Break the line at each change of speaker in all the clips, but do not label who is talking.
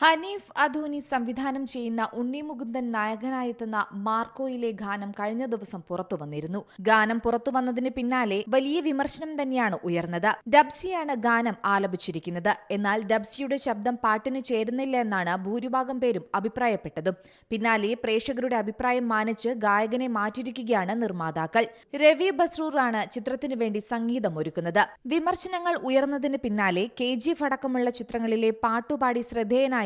ഹനീഫ് അധോനി സംവിധാനം ചെയ്യുന്ന ഉണ്ണി മുകുന്ദൻ നായകനായെത്തുന്ന മാർക്കോയിലെ ഗാനം കഴിഞ്ഞ ദിവസം പുറത്തു വന്നിരുന്നു. ഗാനം പുറത്തു വന്നതിന് പിന്നാലെ വലിയ വിമർശനം തന്നെയാണ് ഉയർന്നത്. ഡബ്സിയാണ് ഗാനം ആലപിച്ചിരിക്കുന്നത്. എന്നാൽ ഡബ്സിയുടെ ശബ്ദം പാട്ടിന് ചേരുന്നില്ല എന്നാണ് ഭൂരിഭാഗം പേരും അഭിപ്രായപ്പെട്ടതും. പിന്നാലെ പ്രേക്ഷകരുടെ അഭിപ്രായം മാനിച്ച് ഗായകനെ മാറ്റിയിരിക്കുകയാണ് നിർമ്മാതാക്കൾ. രവി ബസ്രൂറാണ് ചിത്രത്തിനു വേണ്ടി സംഗീതമൊരുക്കുന്നത്. വിമർശനങ്ങൾ ഉയർന്നതിന് പിന്നാലെ കെ ജി അടക്കമുള്ള ചിത്രങ്ങളിലെ പാട്ടുപാടി ശ്രദ്ധേയനായ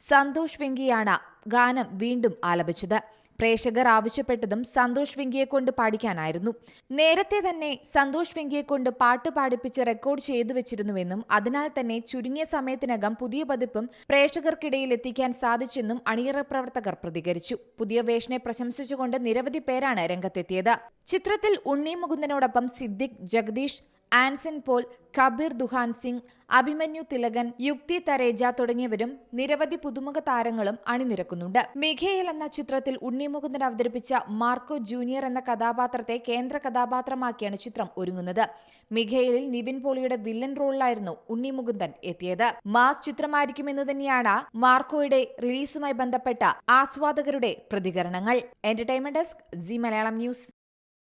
സന്തോഷ് വെങ്കിയാണ് ഗാനം വീണ്ടും ആലപിച്ചത്. പ്രേക്ഷകർ ആവശ്യപ്പെട്ടതും സന്തോഷ് വെങ്കിയെ കൊണ്ട് പാടിക്കാനായിരുന്നു. നേരത്തെ തന്നെ സന്തോഷ് വെങ്കിയെ കൊണ്ട് പാട്ട് പാടിപ്പിച്ച് റെക്കോർഡ് ചെയ്തു വെച്ചിരുന്നുവെന്നും അതിനാൽ തന്നെ ചുരുങ്ങിയ സമയത്തിനകം പുതിയ പതിപ്പും പ്രേക്ഷകർക്കിടയിൽ എത്തിക്കാൻ സാധിച്ചെന്നും അണിയറ പ്രവർത്തകർ പ്രതികരിച്ചു. പുതിയ വേഷനെ പ്രശംസിച്ചുകൊണ്ട് നിരവധി പേരാണ് രംഗത്തെത്തിയത്. ചിത്രത്തിൽ ഉണ്ണി മുകുന്ദനോടൊപ്പം സിദ്ദിഖ് ജഗദീഷ് ആൻസൺ പോൾ കബീർ ദുഹാൻ സിംഗ് അഭിമന്യു തിലകൻ യുക്തി തരേജ തുടങ്ങിയവരും നിരവധി പുതുമുഖ താരങ്ങളും അണിനിരക്കുന്നുണ്ട്. മിഖേൽ എന്ന ചിത്രത്തിൽ ഉണ്ണിമുകുന്ദൻ അവതരിപ്പിച്ച മാർക്കോ ജൂനിയർ എന്ന കഥാപാത്രത്തെ കേന്ദ്ര കഥാപാത്രമാക്കിയാണ് ചിത്രം ഒരുങ്ങുന്നത്. മിഖേലിൽ നിവിൻ പോളിയുടെ വില്ലൻ റോളിലായിരുന്നു ഉണ്ണിമുകുന്ദൻ എത്തിയത്. മാസ് ചിത്രമായിരിക്കുമെന്ന് തന്നെയാണ് മാർക്കോയുടെ റിലീസുമായി ബന്ധപ്പെട്ട ആസ്വാദകരുടെ പ്രതികരണങ്ങൾ. Entertainment desk Zee Malayalam news